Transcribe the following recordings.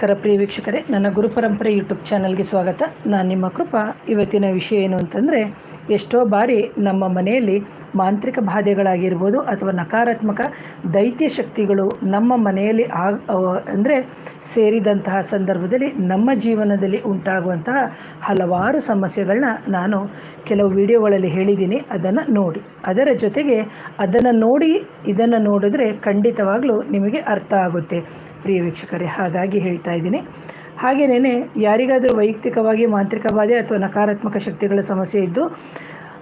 ನಮಸ್ಕಾರ ಪ್ರಿಯ ವೀಕ್ಷಕರೇ, ನನ್ನ ಗುರುಪರಂಪರೆ ಯೂಟ್ಯೂಬ್ ಚಾನಲ್ಗೆ ಸ್ವಾಗತ. ನಾನು ನಿಮ್ಮ ಕೃಪಾ. ಇವತ್ತಿನ ವಿಷಯ ಏನು ಅಂತಂದರೆ, ಎಷ್ಟೋ ಬಾರಿ ನಮ್ಮ ಮನೆಯಲ್ಲಿ ಮಾಂತ್ರಿಕ ಬಾಧೆಗಳಾಗಿರ್ಬೋದು ಅಥವಾ ನಕಾರಾತ್ಮಕ ದೈತ್ಯ ಶಕ್ತಿಗಳು ನಮ್ಮ ಮನೆಯಲ್ಲಿ ಆಗ ಅಂದರೆ ಸೇರಿದಂತಹ ಸಂದರ್ಭದಲ್ಲಿ ನಮ್ಮ ಜೀವನದಲ್ಲಿ ಉಂಟಾಗುವಂತಹ ಹಲವಾರು ಸಮಸ್ಯೆಗಳನ್ನ ನಾನು ಕೆಲವು ವಿಡಿಯೋಗಳಲ್ಲಿ ಹೇಳಿದ್ದೀನಿ. ಅದನ್ನು ನೋಡಿ. ಅದರ ಜೊತೆಗೆ ಅದನ್ನು ನೋಡಿ, ಇದನ್ನು ನೋಡಿದ್ರೆ ಖಂಡಿತವಾಗಲೂ ನಿಮಗೆ ಅರ್ಥ ಆಗುತ್ತೆ. ಪ್ರಿಯ ವೀಕ್ಷಕರೇ, ಹಾಗಾಗಿ ಹೇಳ್ತಾ ಇದ್ದೀನಿ. ಹಾಗೆಯೇ ಯಾರಿಗಾದರೂ ವೈಯಕ್ತಿಕವಾಗಿ ಮಾಂತ್ರಿಕ ಬಾಧೆ ಅಥವಾ ನಕಾರಾತ್ಮಕ ಶಕ್ತಿಗಳ ಸಮಸ್ಯೆ ಇದ್ದು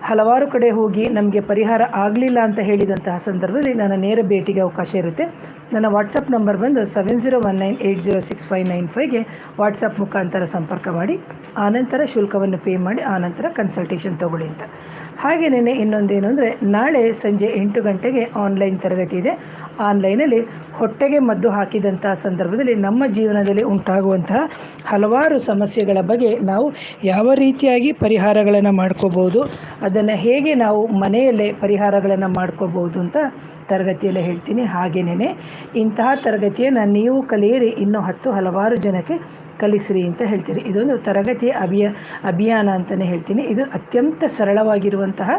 ಹಲವಾರು ಕಡೆ ಹೋಗಿ ನಮಗೆ ಪರಿಹಾರ ಆಗಲಿಲ್ಲ ಅಂತ ಹೇಳಿದಂತಹ ಸಂದರ್ಭದಲ್ಲಿ ನನ್ನ ನೇರ ಭೇಟಿಗೆ ಅವಕಾಶ ಇರುತ್ತೆ. ನನ್ನ ವಾಟ್ಸಪ್ ನಂಬರ್ ಬಂದು seven zero one nine eight zero six five nine ಫೈವ್ಗೆ WhatsApp ಮುಖಾಂತರ ಸಂಪರ್ಕ ಮಾಡಿ ಆನಂತರ ಶುಲ್ಕವನ್ನು ಪೇ ಮಾಡಿ ಆನಂತರ ಕನ್ಸಲ್ಟೇಷನ್ ತೊಗೊಳ್ಳಿ ಅಂತ. ಹಾಗೆಯೇ ಇನ್ನೊಂದೇನು ಅಂದರೆ, ನಾಳೆ ಸಂಜೆ ಎಂಟು ಗಂಟೆಗೆ ಆನ್ಲೈನ್ ತರಗತಿ ಇದೆ. ಆನ್ಲೈನಲ್ಲಿ ಹೊಟ್ಟೆಗೆ ಮದ್ದು ಹಾಕಿದಂಥ ಸಂದರ್ಭದಲ್ಲಿ ನಮ್ಮ ಜೀವನದಲ್ಲಿ ಉಂಟಾಗುವಂತಹ ಹಲವಾರು ಸಮಸ್ಯೆಗಳ ಬಗ್ಗೆ ನಾವು ಯಾವ ರೀತಿಯಾಗಿ ಪರಿಹಾರಗಳನ್ನು ಮಾಡ್ಕೋಬೋದು ಅದನ್ನು ಹೇಗೆ ನಾವು ಮನೆಯಲ್ಲೇ ಪರಿಹಾರಗಳನ್ನು ಮಾಡ್ಕೋಬೋದು ಅಂತ ತರಗತಿಯಲ್ಲೇ ಹೇಳ್ತೀನಿ. ಹಾಗೆಯೇ ಇಂತಹ ತರಗತಿಯನ್ನು ನೀವು ಕಲಿಯಿರಿ. ಇನ್ನೂ ಹತ್ತು ಹಲವಾರು ಜನಕ್ಕೆ ಕಲಿಸ್ರಿ ಅಂತ ಹೇಳ್ತೀರಿ. ಇದೊಂದು ತರಗತಿಯ ಅಭಿಯ, ಅಭಿಯಾನ ಅಂತಲೇ ಹೇಳ್ತೀನಿ. ಇದು ಅತ್ಯಂತ ಸರಳವಾಗಿರುವಂತಹ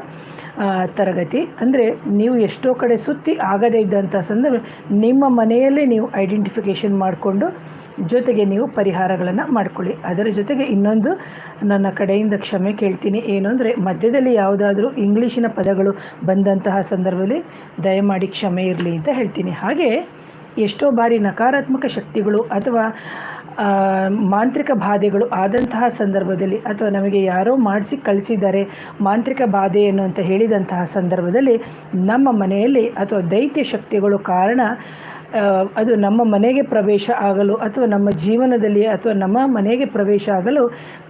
ತರಗತಿ. ಅಂದರೆ ನೀವು ಎಷ್ಟೋ ಕಡೆ ಸುತ್ತಿ ಆಗದೇ ಇದ್ದಂಥ ಸಂದರ್ಭ, ನಿಮ್ಮ ಮನೆಯಲ್ಲೇ ನೀವು ಐಡೆಂಟಿಫಿಕೇಷನ್ ಮಾಡಿಕೊಂಡು ಜೊತೆಗೆ ನೀವು ಪರಿಹಾರಗಳನ್ನು ಮಾಡ್ಕೊಳ್ಳಿ. ಅದರ ಜೊತೆಗೆ ಇನ್ನೊಂದು ನನ್ನ ಕಡೆಯಿಂದ ಕ್ಷಮೆ ಕೇಳ್ತೀನಿ. ಏನು ಅಂದರೆ ಮಧ್ಯದಲ್ಲಿ ಯಾವುದಾದ್ರೂ ಇಂಗ್ಲೀಷಿನ ಪದಗಳು ಬಂದಂತಹ ಸಂದರ್ಭದಲ್ಲಿ ದಯಮಾಡಿ ಕ್ಷಮೆ ಇರಲಿ ಅಂತ ಹೇಳ್ತೀನಿ. ಹಾಗೆ ಎಷ್ಟೋ ಬಾರಿ ನಕಾರಾತ್ಮಕ ಶಕ್ತಿಗಳು ಅಥವಾ ಮಾಂತ್ರಿಕ ಬಾಧೆಗಳು ಆದಂತಹ ಸಂದರ್ಭದಲ್ಲಿ ಅಥವಾ ನಮಗೆ ಯಾರೋ ಮಾಡಿಸಿ ಕಳಿಸಿದ್ದಾರೆ ಮಾಂತ್ರಿಕ ಬಾಧೆಯನ್ನು ಅಂತ ಹೇಳಿದಂತಹ ಸಂದರ್ಭದಲ್ಲಿ ನಮ್ಮ ಮನೆಯಲ್ಲಿ ಅಥವಾ ದೈತ್ಯ ಶಕ್ತಿಗಳು ಕಾರಣ ಅದು ನಮ್ಮ ಮನೆಗೆ ಪ್ರವೇಶ ಆಗಲು ಅಥವಾ ನಮ್ಮ ಜೀವನದಲ್ಲಿ ಅಥವಾ ನಮ್ಮ ಮನೆಗೆ ಪ್ರವೇಶ ಆಗಲು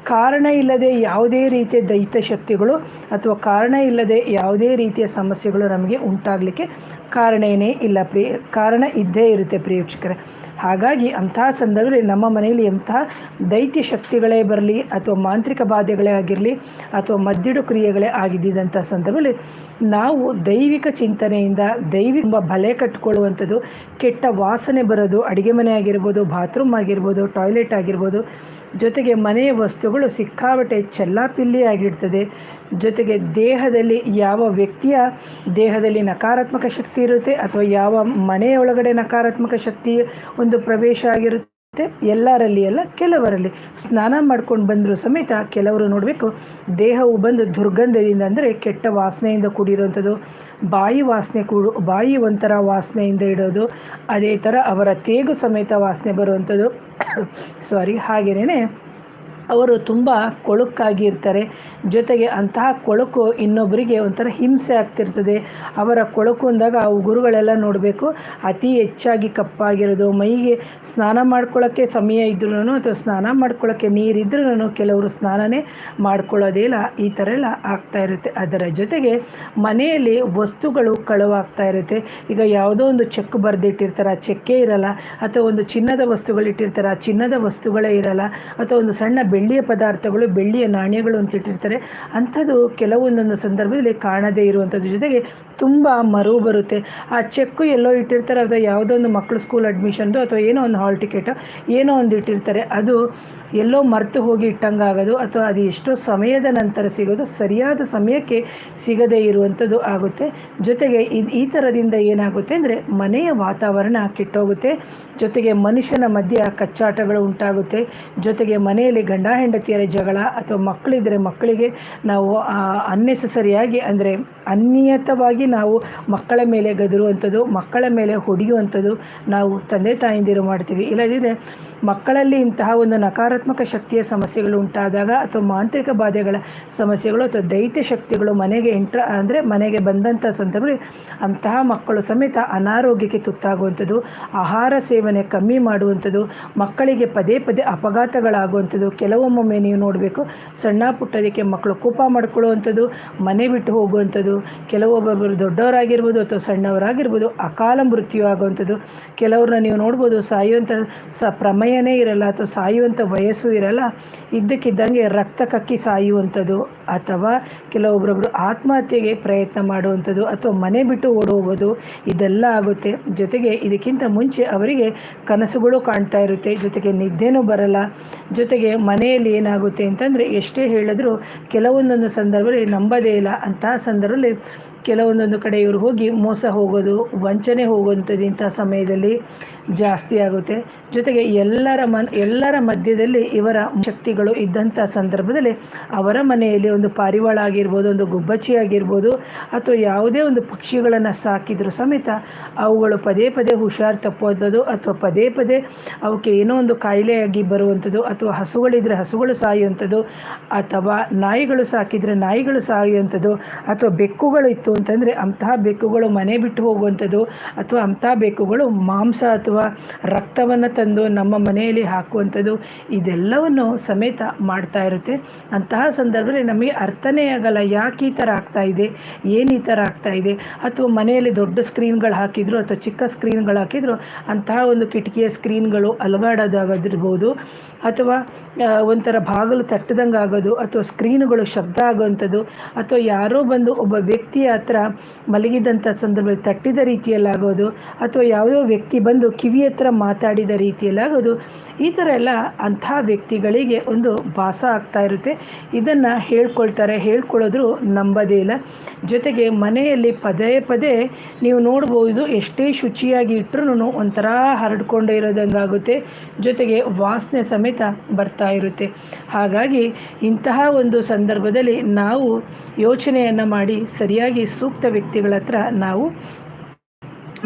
ಕಾರಣ ಇಲ್ಲದೆ ಯಾವುದೇ ರೀತಿಯ ದೈತ್ಯ ಶಕ್ತಿಗಳು ಅಥವಾ ಕಾರಣ ಇಲ್ಲದೆ ಯಾವುದೇ ರೀತಿಯ ಸಮಸ್ಯೆಗಳು ನಮಗೆ ಉಂಟಾಗಲಿಕ್ಕೆ ಕಾರಣ ಏನೇ ಇಲ್ಲ ಪ್ರಿಯ, ಕಾರಣ ಇದ್ದೇ ಇರುತ್ತೆ ಪ್ರಿಯ ಹಾಗಾಗಿ ಅಂತಹ ಸಂದರ್ಭದಲ್ಲಿ ನಮ್ಮ ಮನೆಯಲ್ಲಿ ಎಂತಹ ದೈತ್ಯ ಶಕ್ತಿಗಳೇ ಬರಲಿ ಅಥವಾ ಮಾಂತ್ರಿಕ ಬಾಧೆಗಳೇ ಆಗಿರಲಿ ಅಥವಾ ಮದ್ದಿಡು ಕ್ರಿಯೆಗಳೇ ಆಗಿದ್ದಂಥ ಸಂದರ್ಭದಲ್ಲಿ ನಾವು ದೈವಿಕ ಚಿಂತನೆಯಿಂದ ದೈವಿಕ ಬಲೆ ಕಟ್ಟಿಕೊಳ್ಳುವಂಥದ್ದು ಕೆಟ್ಟ ವಾಸನೆ ಬರೋದು, ಅಡುಗೆ ಮನೆ ಆಗಿರ್ಬೋದು, ಬಾತ್ರೂಮ್ ಆಗಿರ್ಬೋದು, ಟಾಯ್ಲೆಟ್ ಆಗಿರ್ಬೋದು, ಜೊತೆಗೆ ಮನೆಯ ವಸ್ತುಗಳು ಸಿಕ್ಕಾಬಟ್ಟೆ ಚೆಲ್ಲಾಪಿಲ್ಲಿ ಆಗಿರ್ತದೆ ಜೊತೆಗೆ ದೇಹದಲ್ಲಿ ಯಾವ ವ್ಯಕ್ತಿಯ ದೇಹದಲ್ಲಿ ನಕಾರಾತ್ಮಕ ಶಕ್ತಿ ಇರುತ್ತೆ ಅಥವಾ ಯಾವ ಮನೆಯೊಳಗಡೆ ನಕಾರಾತ್ಮಕ ಶಕ್ತಿ ಒಂದು ಪ್ರವೇಶ ಆಗಿರುತ್ತೆ, ಎಲ್ಲರಲ್ಲಿ ಅಲ್ಲ, ಕೆಲವರಲ್ಲಿ. ಸ್ನಾನ ಮಾಡ್ಕೊಂಡು ಬಂದರೂ ಸಮೇತ ಕೆಲವರು ನೋಡಬೇಕು, ದೇಹವು ಬಂದು ದುರ್ಗಂಧದಿಂದ ಅಂದರೆ ಕೆಟ್ಟ ವಾಸನೆಯಿಂದ ಕೂಡಿರುವಂಥದ್ದು. ಬಾಯಿ ವಾಸನೆ ಕೂಡು, ಬಾಯಿ ಒಂಥರ ವಾಸನೆಯಿಂದ ಇಡೋದು, ಅದೇ ಥರ ಅವರ ತೇಗು ಸಮೇತ ವಾಸನೆ ಬರುವಂಥದ್ದು. ಸಾರಿ ಹಾಗೆಯೇ ಅವರು ತುಂಬ ಕೊಳುಕಾಗಿರ್ತಾರೆ. ಜೊತೆಗೆ ಅಂತಹ ಕೊಳಕು ಇನ್ನೊಬ್ಬರಿಗೆ ಒಂಥರ ಹಿಂಸೆ ಆಗ್ತಿರ್ತದೆ. ಅವರ ಕೊಳಕು ಅಂದಾಗ ಆ ಉಗುರುಗಳೆಲ್ಲ ನೋಡಬೇಕು. ಅತಿ ಹೆಚ್ಚಾಗಿ ಕಪ್ಪಾಗಿರೋದು. ಮೈಗೆ ಸ್ನಾನ ಮಾಡ್ಕೊಳ್ಳೋಕ್ಕೆ ಸಮಯ ಇದ್ರೂ ಅಥವಾ ಸ್ನಾನ ಮಾಡ್ಕೊಳ್ಳೋಕ್ಕೆ ನೀರಿದ್ರೂ ಕೆಲವರು ಸ್ನಾನನೇ ಮಾಡ್ಕೊಳ್ಳೋದೇ ಇಲ್ಲ. ಈ ಥರ ಎಲ್ಲ ಆಗ್ತಾ ಇರುತ್ತೆ. ಅದರ ಜೊತೆಗೆ ಮನೆಯಲ್ಲಿ ವಸ್ತುಗಳು ಕಳುವಾಗ್ತಾ ಇರುತ್ತೆ. ಈಗ ಯಾವುದೋ ಒಂದು ಚೆಕ್ ಬರೆದಿಟ್ಟಿರ್ತಾರೆ. ಆ ಚೆಕ್ಕೇ ಇರಲ್ಲ. ಅಥವಾ ಒಂದು ಚಿನ್ನದ ವಸ್ತುಗಳು ಇಟ್ಟಿರ್ತಾರೆ ಆ ಚಿನ್ನದ ವಸ್ತುಗಳೇ ಇರಲ್ಲ. ಅಥವಾ ಒಂದು ಸಣ್ಣ ಬೆಳ್ಳಿಯ ಪದಾರ್ಥಗಳು, ಬೆಳ್ಳಿಯ ನಾಣ್ಯಗಳು ಅಂತ ಇಟ್ಟಿರ್ತಾರೆ. ಅಂಥದ್ದು ಕೆಲವೊಂದೊಂದು ಸಂದರ್ಭದಲ್ಲಿ ಕಾಣದೇ ಇರುವಂಥದ್ದು. ಜೊತೆಗೆ ತುಂಬ ಮರು ಬರುತ್ತೆ. ಆ ಚೆಕ್ಕು ಎಲ್ಲೋ ಇಟ್ಟಿರ್ತಾರೆ, ಅಥವಾ ಯಾವುದೋ ಒಂದು ಮಕ್ಕಳು ಸ್ಕೂಲ್ ಅಡ್ಮಿಷನ್ದು ಅಥವಾ ಏನೋ ಒಂದು ಹಾಲ್ ಟಿಕೆಟು ಏನೋ ಒಂದು ಇಟ್ಟಿರ್ತಾರೆ. ಅದು ಎಲ್ಲೋ ಮರೆತು ಹೋಗಿ ಇಟ್ಟಂಗಾಗೋದು ಅಥವಾ ಅದು ಎಷ್ಟೋ ಸಮಯದ ನಂತರ ಸಿಗೋದು, ಸರಿಯಾದ ಸಮಯಕ್ಕೆ ಸಿಗದೇ ಇರುವಂಥದ್ದು ಆಗುತ್ತೆ. ಜೊತೆಗೆ ಇದು ಈ ಥರದಿಂದ ಏನಾಗುತ್ತೆ ಅಂದರೆ ಮನೆಯ ವಾತಾವರಣ ಕೆಟ್ಟೋಗುತ್ತೆ. ಜೊತೆಗೆ ಮನುಷ್ಯನ ಮಧ್ಯೆ ಕಚ್ಚಾಟಗಳು ಉಂಟಾಗುತ್ತೆ. ಜೊತೆಗೆ ಮನೆಯಲ್ಲಿ ಗಂಡ ಹೆಂಡತಿಯರ ಜಗಳ ಅಥವಾ ಮಕ್ಕಳಿದ್ದರೆ ಮಕ್ಕಳಿಗೆ ನಾವು ಅನ್ನೆಸೆಸರಿಯಾಗಿ ಅಂದರೆ ಅನಿಯತವಾಗಿ ನಾವು ಮಕ್ಕಳ ಮೇಲೆ ಗದರುವಂಥದ್ದು, ಮಕ್ಕಳ ಮೇಲೆ ಹೊಡೆಯುವಂಥದ್ದು ನಾವು ತಂದೆ ತಾಯಿಂದಿರು ಮಾಡ್ತೀವಿ. ಇಲ್ಲದಿದ್ದರೆ ಮಕ್ಕಳಲ್ಲಿ ಇಂತಹ ಒಂದು ನಕಾರಾತ್ಮಕ ಶಕ್ತಿಯ ಸಮಸ್ಯೆಗಳು ಉಂಟಾದಾಗ ಅಥವಾ ಮಾಂತ್ರಿಕ ಬಾಧೆಗಳ ಸಮಸ್ಯೆಗಳು ಅಥವಾ ದೈತ್ಯ ಶಕ್ತಿಗಳು ಮನೆಗೆ ಎಂಟ್ರ ಅಂದರೆ ಮನೆಗೆ ಬಂದಂಥ ಸಂದರ್ಭದಲ್ಲಿ ಅಂತಹ ಮಕ್ಕಳು ಸಮೇತ ಅನಾರೋಗ್ಯಕ್ಕೆ ತುತ್ತಾಗುವಂಥದ್ದು, ಆಹಾರ ಸೇವನೆ ಕಮ್ಮಿ ಮಾಡುವಂಥದ್ದು, ಮಕ್ಕಳಿಗೆ ಪದೇ ಪದೇ ಅಪಘಾತಗಳಾಗುವಂಥದ್ದು, ಕೆಲವೊಮ್ಮೊಮ್ಮೆ ನೀವು ನೋಡಬೇಕು ಸಣ್ಣ ಪುಟ್ಟದಕ್ಕೆ ಮಕ್ಕಳು ಕೋಪ ಮಾಡ್ಕೊಳ್ಳುವಂಥದ್ದು, ಮನೆ ಬಿಟ್ಟು ಹೋಗುವಂಥದ್ದು ಕೆಲವೊಬ್ಬೊಬ್ಬರು ದೊಡ್ಡವರಾಗಿರ್ಬೋದು ಅಥವಾ ಸಣ್ಣವರಾಗಿರ್ಬೋದು ಅಕಾಲ ಮೃತ್ಯು ಆಗುವಂಥದ್ದು. ಕೆಲವ್ರನ್ನ ನೀವು ನೋಡ್ಬೋದು ಸಾಯುವಂಥ ಸ ಪ್ರಮೇಯನೇ ಇರಲ್ಲ ಅಥವಾ ಸಾಯುವಂಥ ವಯಸ್ಸು ಇರಲ್ಲ. ಇದ್ದಕ್ಕಿದ್ದಂಗೆ ರಕ್ತ ಕಕ್ಕಿ ಸಾಯುವಂಥದ್ದು ಅಥವಾ ಕೆಲವೊಬ್ಬರೊಬ್ಬರು ಆತ್ಮಹತ್ಯೆಗೆ ಪ್ರಯತ್ನ ಮಾಡುವಂಥದ್ದು ಅಥವಾ ಮನೆ ಬಿಟ್ಟು ಓಡೋಗೋದು ಇದೆಲ್ಲ ಆಗುತ್ತೆ. ಜೊತೆಗೆ ಇದಕ್ಕಿಂತ ಮುಂಚೆ ಅವರಿಗೆ ಕನಸುಗಳು ಕಾಣ್ತಾ ಇರುತ್ತೆ. ಜೊತೆಗೆ ನಿದ್ದೆನೂ ಬರಲ್ಲ. ಜೊತೆಗೆ ಮನೆಯಲ್ಲಿ ಏನಾಗುತ್ತೆ ಅಂತಂದರೆ ಎಷ್ಟೇ ಹೇಳಿದ್ರು ಕೆಲವೊಂದೊಂದು ಸಂದರ್ಭದಲ್ಲಿ ನಂಬದೇ ಇಲ್ಲ. ಅಂತಹ ಸಂದರ್ಭದಲ್ಲಿ mais ಕೆಲವೊಂದೊಂದು ಕಡೆ ಇವರು ಹೋಗಿ ಮೋಸ ಹೋಗೋದು, ವಂಚನೆ ಹೋಗುವಂಥದ್ದು ಇಂಥ ಸಮಯದಲ್ಲಿ ಜಾಸ್ತಿ ಆಗುತ್ತೆ. ಜೊತೆಗೆ ಎಲ್ಲರ ಮನ್, ಎಲ್ಲರ ಮಧ್ಯದಲ್ಲಿ ಇವರ ಶಕ್ತಿಗಳು ಇದ್ದಂಥ ಸಂದರ್ಭದಲ್ಲಿ ಅವರ ಮನೆಯಲ್ಲಿ ಒಂದು ಪಾರಿವಾಳ ಆಗಿರ್ಬೋದು, ಒಂದು ಗುಬ್ಬಚ್ಚಿ ಆಗಿರ್ಬೋದು, ಅಥವಾ ಯಾವುದೇ ಒಂದು ಪಕ್ಷಿಗಳನ್ನು ಸಾಕಿದರೂ ಸಮೇತ ಅವುಗಳು ಪದೇ ಪದೇ ಹುಷಾರು ತಪ್ಪುವಂಥದ್ದು ಅಥವಾ ಪದೇ ಪದೇ ಅವಕ್ಕೆ ಏನೋ ಒಂದು ಕಾಯಿಲೆಯಾಗಿ ಬರುವಂಥದ್ದು ಅಥವಾ ಹಸುಗಳಿದ್ರೆ ಹಸುಗಳು ಸಾಯುವಂಥದ್ದು ಅಥವಾ ನಾಯಿಗಳು ಸಾಕಿದರೆ ನಾಯಿಗಳು ಸಾಯುವಂಥದ್ದು ಅಥವಾ ಬೆಕ್ಕುಗಳು ಇತ್ತು ಅಂತಂದರೆ ಅಂತಹ ಬೆಕ್ಕುಗಳು ಮನೆ ಬಿಟ್ಟು ಹೋಗುವಂಥದ್ದು ಅಥವಾ ಅಂತಹ ಬೆಕ್ಕುಗಳು ಮಾಂಸ ಅಥವಾ ರಕ್ತವನ್ನು ತಂದು ನಮ್ಮ ಮನೆಯಲ್ಲಿ ಹಾಕುವಂಥದ್ದು ಇದೆಲ್ಲವನ್ನು ಸಮೇತ ಮಾಡ್ತಾ ಇರುತ್ತೆ. ಅಂತಹ ಸಂದರ್ಭದಲ್ಲಿ ನಮಗೆ ಅರ್ಥನೇ ಆಗಲ್ಲ ಯಾಕೆ ಈ ಥರ ಆಗ್ತಾ ಇದೆ, ಏನು ಈ ಥರ ಆಗ್ತಾ ಇದೆ, ಅಥವಾ ಮನೆಯಲ್ಲಿ ದೊಡ್ಡ ಸ್ಕ್ರೀನ್ಗಳು ಹಾಕಿದ್ರು ಅಥವಾ ಚಿಕ್ಕ ಸ್ಕ್ರೀನ್ಗಳು ಹಾಕಿದ್ರು ಅಂತಹ ಒಂದು ಕಿಟಕಿಯ ಸ್ಕ್ರೀನ್ಗಳು ಅಲಗಾಡೋದಾಗೋದಿರ್ಬೋದು ಅಥವಾ ಒಂಥರ ಬಾಗಿಲು ತಟ್ಟದಂಗೆ ಆಗೋದು ಅಥವಾ ಸ್ಕ್ರೀನುಗಳು ಶಬ್ದ ಆಗುವಂಥದ್ದು ಅಥವಾ ಯಾರೋ ಬಂದು ಒಬ್ಬ ವ್ಯಕ್ತಿಯ ಹತ್ರ ಮಲಗಿದಂಥ ಸಂದರ್ಭದಲ್ಲಿ ತಟ್ಟಿದ ರೀತಿಯಲ್ಲಾಗೋದು ಅಥವಾ ಯಾವುದೋ ವ್ಯಕ್ತಿ ಬಂದು ಕಿವಿ ಹತ್ರ ಮಾತಾಡಿದ ರೀತಿಯಲ್ಲಾಗೋದು, ಈ ಥರ ಎಲ್ಲ ಅಂಥ ವ್ಯಕ್ತಿಗಳಿಗೆ ಒಂದು ಭಾಸ ಆಗ್ತಾ ಇರುತ್ತೆ. ಇದನ್ನು ಹೇಳ್ಕೊಳ್ತಾರೆ, ಹೇಳ್ಕೊಳ್ಳೋದ್ರು ನಂಬೋದೇ ಇಲ್ಲ. ಜೊತೆಗೆ ಮನೆಯಲ್ಲಿ ಪದೇ ಪದೇ ನೀವು ನೋಡ್ಬೋದು ಎಷ್ಟೇ ಶುಚಿಯಾಗಿ ಇಟ್ಟರು ಒಂಥರ ಹರಡ್ಕೊಂಡೇ ಇರೋದಂಗಾಗುತ್ತೆ. ಜೊತೆಗೆ ವಾಸನೆ ಸಮೇತ ಬರ್ತಾ ಇರುತ್ತೆ. ಹಾಗಾಗಿ ಇಂತಹ ಒಂದು ಸಂದರ್ಭದಲ್ಲಿ ನಾವು ಯೋಚನೆಯನ್ನು ಮಾಡಿ ಸರಿಯಾಗಿ ಸೂಕ್ತ ವ್ಯಕ್ತಿಗಳ ಹತ್ರ ನಾವು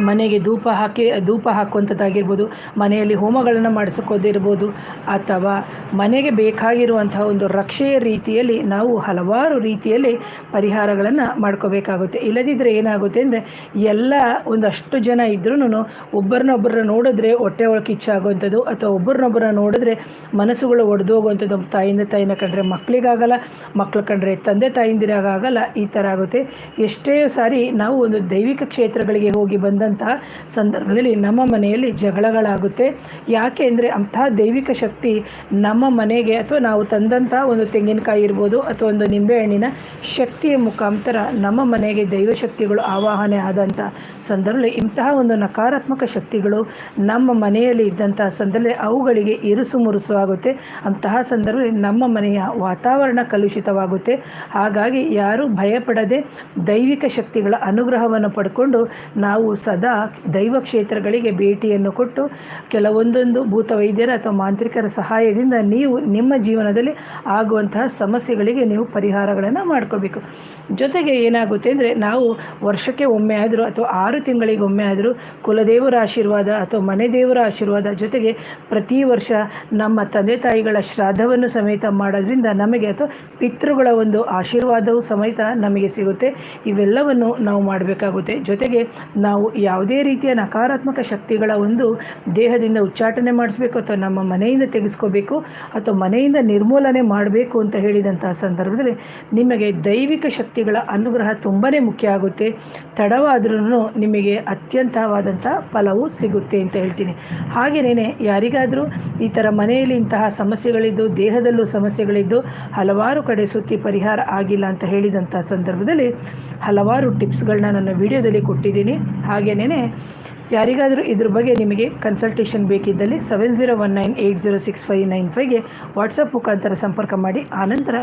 ಮನೆಗೆ ಧೂಪ ಹಾಕಿ, ಧೂಪ ಹಾಕುವಂಥದ್ದಾಗಿರ್ಬೋದು, ಮನೆಯಲ್ಲಿ ಹೋಮಗಳನ್ನು ಮಾಡಿಸ್ಕೋದಿರ್ಬೋದು ಅಥವಾ ಮನೆಗೆ ಬೇಕಾಗಿರುವಂತಹ ಒಂದು ರಕ್ಷೆಯ ರೀತಿಯಲ್ಲಿ ನಾವು ಹಲವಾರು ರೀತಿಯಲ್ಲಿ ಪರಿಹಾರಗಳನ್ನು ಮಾಡ್ಕೋಬೇಕಾಗುತ್ತೆ. ಇಲ್ಲದಿದ್ದರೆ ಏನಾಗುತ್ತೆ ಅಂದರೆ, ಎಲ್ಲ ಒಂದಷ್ಟು ಜನ ಇದ್ರೂ ಒಬ್ಬರನ್ನೊಬ್ಬರನ್ನ ನೋಡಿದ್ರೆ ಹೊಟ್ಟೆ ಒಳಗೆ ಕಿಚ್ಚಾಗುವಂಥದ್ದು, ಅಥವಾ ಒಬ್ಬರನ್ನೊಬ್ಬರನ್ನ ನೋಡಿದ್ರೆ ಮನಸ್ಸುಗಳು ಒಡೆದೋಗುವಂಥದ್ದು ತಾಯಿಂದ ತಾಯಿನ ಕಂಡ್ರೆ ಮಕ್ಕಳಿಗಾಗಲ್ಲ ಮಕ್ಕಳು ಕಂಡ್ರೆ ತಂದೆ ತಾಯಿಂದಿರಾಗಲ್ಲ ಈ ಥರ ಆಗುತ್ತೆ. ಎಷ್ಟೇ ಸಾರಿ ನಾವು ಒಂದು ದೈವಿಕ ಕ್ಷೇತ್ರಗಳಿಗೆ ಹೋಗಿ ಬಂದ ಬಂದಂತಹ ಸಂದರ್ಭದಲ್ಲಿ ನಮ್ಮ ಮನೆಯಲ್ಲಿ ಜಗಳಗಳಾಗುತ್ತೆ. ಯಾಕೆ ಅಂದರೆ ಅಂತಹ ದೈವಿಕ ಶಕ್ತಿ ನಮ್ಮ ಮನೆಗೆ ಅಥವಾ ನಾವು ತಂದಂತಹ ಒಂದು ತೆಂಗಿನಕಾಯಿ ಇರ್ಬೋದು ಅಥವಾ ಒಂದು ನಿಂಬೆಹಣ್ಣಿನ ಶಕ್ತಿಯ ಮುಖಾಂತರ ನಮ್ಮ ಮನೆಗೆ ದೈವಶಕ್ತಿಗಳು ಆವಾಹನೆ ಆದಂಥ ಸಂದರ್ಭದಲ್ಲಿ ಇಂತಹ ಒಂದು ನಕಾರಾತ್ಮಕ ಶಕ್ತಿಗಳು ನಮ್ಮ ಮನೆಯಲ್ಲಿ ಇದ್ದಂಥ ಸಂದರ್ಭದಲ್ಲಿ ಅವುಗಳಿಗೆ ಇರುಸು ಮುರುಸು ಆಗುತ್ತೆ. ಅಂತಹ ಸಂದರ್ಭದಲ್ಲಿ ನಮ್ಮ ಮನೆಯ ವಾತಾವರಣ ಕಲುಷಿತವಾಗುತ್ತೆ. ಹಾಗಾಗಿ ಯಾರೂ ಭಯಪಡದೆ ದೈವಿಕ ಶಕ್ತಿಗಳ ಅನುಗ್ರಹವನ್ನು ಪಡ್ಕೊಂಡು ನಾವು ಸದಾ ದೈವ ಕ್ಷೇತ್ರಗಳಿಗೆ ಭೇಟಿಯನ್ನು ಕೊಟ್ಟು ಕೆಲವೊಂದೊಂದು ಭೂತ ವೈದ್ಯರ ಅಥವಾ ಮಾಂತ್ರಿಕರ ಸಹಾಯದಿಂದ ನೀವು ನಿಮ್ಮ ಜೀವನದಲ್ಲಿ ಆಗುವಂತಹ ಸಮಸ್ಯೆಗಳಿಗೆ ನೀವು ಪರಿಹಾರಗಳನ್ನು ಮಾಡ್ಕೋಬೇಕು. ಜೊತೆಗೆ ಏನಾಗುತ್ತೆ ಅಂದರೆ ನಾವು ವರ್ಷಕ್ಕೆ ಒಮ್ಮೆ ಆದರೂ ಅಥವಾ ಆರು ತಿಂಗಳಿಗೆ ಒಮ್ಮೆ ಆದರೂ ಕುಲದೇವರ ಆಶೀರ್ವಾದ ಅಥವಾ ಮನೆ ದೇವರ ಆಶೀರ್ವಾದ ಜೊತೆಗೆ ಪ್ರತಿ ವರ್ಷ ನಮ್ಮ ತಂದೆ ತಾಯಿಗಳ ಶ್ರಾದ್ದವನ್ನು ಸಮೇತ ಮಾಡೋದ್ರಿಂದ ನಮಗೆ ಅಥವಾ ಪಿತೃಗಳ ಒಂದು ಆಶೀರ್ವಾದವು ಸಮೇತ ನಮಗೆ ಸಿಗುತ್ತೆ. ಇವೆಲ್ಲವನ್ನು ನಾವು ಮಾಡಬೇಕಾಗುತ್ತೆ. ಜೊತೆಗೆ ನಾವು ಯಾವುದೇ ರೀತಿಯ ನಕಾರಾತ್ಮಕ ಶಕ್ತಿಗಳ ಒಂದು ದೇಹದಿಂದ ಉಚ್ಚಾಟನೆ ಮಾಡಿಸ್ಬೇಕು ಅಥವಾ ನಮ್ಮ ಮನೆಯಿಂದ ತೆಗೆಸ್ಕೋಬೇಕು ಅಥವಾ ಮನೆಯಿಂದ ನಿರ್ಮೂಲನೆ ಮಾಡಬೇಕು ಅಂತ ಹೇಳಿದಂತಹ ಸಂದರ್ಭದಲ್ಲಿ ನಿಮಗೆ ದೈವಿಕ ಶಕ್ತಿಗಳ ಅನುಗ್ರಹ ತುಂಬಾ ಮುಖ್ಯ ಆಗುತ್ತೆ. ತಡವಾದ್ರೂ ನಿಮಗೆ ಅತ್ಯಂತವಾದಂಥ ಫಲವು ಸಿಗುತ್ತೆ ಅಂತ ಹೇಳ್ತೀನಿ. ಹಾಗೆಯೇ ಯಾರಿಗಾದರೂ ಈ ಥರ ಮನೆಯಲ್ಲಿ ಇಂತಹ ಸಮಸ್ಯೆಗಳಿದ್ದು, ದೇಹದಲ್ಲೂ ಸಮಸ್ಯೆಗಳಿದ್ದು ಹಲವಾರು ಕಡೆ ಸುತ್ತಿ ಪರಿಹಾರ ಆಗಿಲ್ಲ ಅಂತ ಹೇಳಿದಂಥ ಸಂದರ್ಭದಲ್ಲಿ ಹಲವಾರು ಟಿಪ್ಸ್ಗಳನ್ನ ನನ್ನ ವಿಡಿಯೋದಲ್ಲಿ ಕೊಟ್ಟಿದ್ದೀನಿ. ಹಾಗೆಯೇ ಯಾರಿಗಾದರೂ ಇದ್ರ ಬಗ್ಗೆ ನಿಮಗೆ consultation ಬೇಕಿದ್ದಲ್ಲಿ seven zero one nine eight zero six five nine ಫೈವ್ಗೆ WhatsApp ಮುಖಾಂತರ ಸಂಪರ್ಕ ಮಾಡಿ. ಆನಂತರ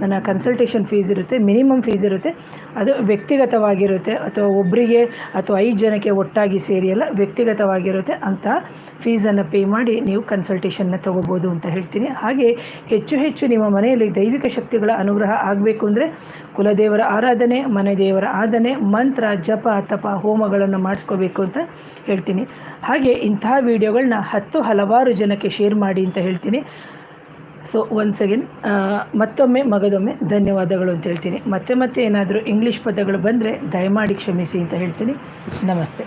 ನನ್ನ ಕನ್ಸಲ್ಟೇಷನ್ ಫೀಸ್ ಇರುತ್ತೆ ಮಿನಿಮಮ್ ಫೀಸ್ ಇರುತ್ತೆ. ಅದು ವ್ಯಕ್ತಿಗತವಾಗಿರುತ್ತೆ, ಅಥವಾ ಒಬ್ಬರಿಗೆ ಅಥವಾ ಐದು ಜನಕ್ಕೆ ಒಟ್ಟಾಗಿ ಸೇರಿ ಎಲ್ಲ ವ್ಯಕ್ತಿಗತವಾಗಿರುತ್ತೆ ಅಂತ ಫೀಸನ್ನು ಪೇ ಮಾಡಿ ನೀವು ಕನ್ಸಲ್ಟೇಷನ್ನ ತೊಗೋಬೋದು ಅಂತ ಹೇಳ್ತೀನಿ. ಹಾಗೆ ಹೆಚ್ಚು ಹೆಚ್ಚು ನಿಮ್ಮ ಮನೆಯಲ್ಲಿ ದೈವಿಕ ಶಕ್ತಿಗಳ ಅನುಗ್ರಹ ಆಗಬೇಕು ಅಂದರೆ ಕುಲದೇವರ ಆರಾಧನೆ, ಮನೆ ದೇವರ ಆರಾಧನೆ, ಮಂತ್ರ, ಜಪ, ತಪ, ಹೋಮಗಳನ್ನು ಮಾಡಿಸ್ಕೋಬೇಕು ಅಂತ ಹೇಳ್ತೀನಿ. ಹಾಗೆ ಇಂತಹ ವೀಡಿಯೋಗಳನ್ನ ಹತ್ತು ಹಲವಾರು ಜನಕ್ಕೆ ಶೇರ್ ಮಾಡಿ ಅಂತ ಹೇಳ್ತೀನಿ. ಸೊ ಒನ್ಸ್ ಅಗೇನ್ ಮತ್ತೊಮ್ಮೆ ಮಗದೊಮ್ಮೆ ಧನ್ಯವಾದಗಳು ಅಂತ ಹೇಳ್ತೀನಿ. ಮತ್ತೆ ಮತ್ತೆ ಏನಾದರೂ ಇಂಗ್ಲೀಷ್ ಪದಗಳು ಬಂದರೆ ದಯಮಾಡಿ ಕ್ಷಮಿಸಿ ಅಂತ ಹೇಳ್ತೀನಿ. ನಮಸ್ತೆ.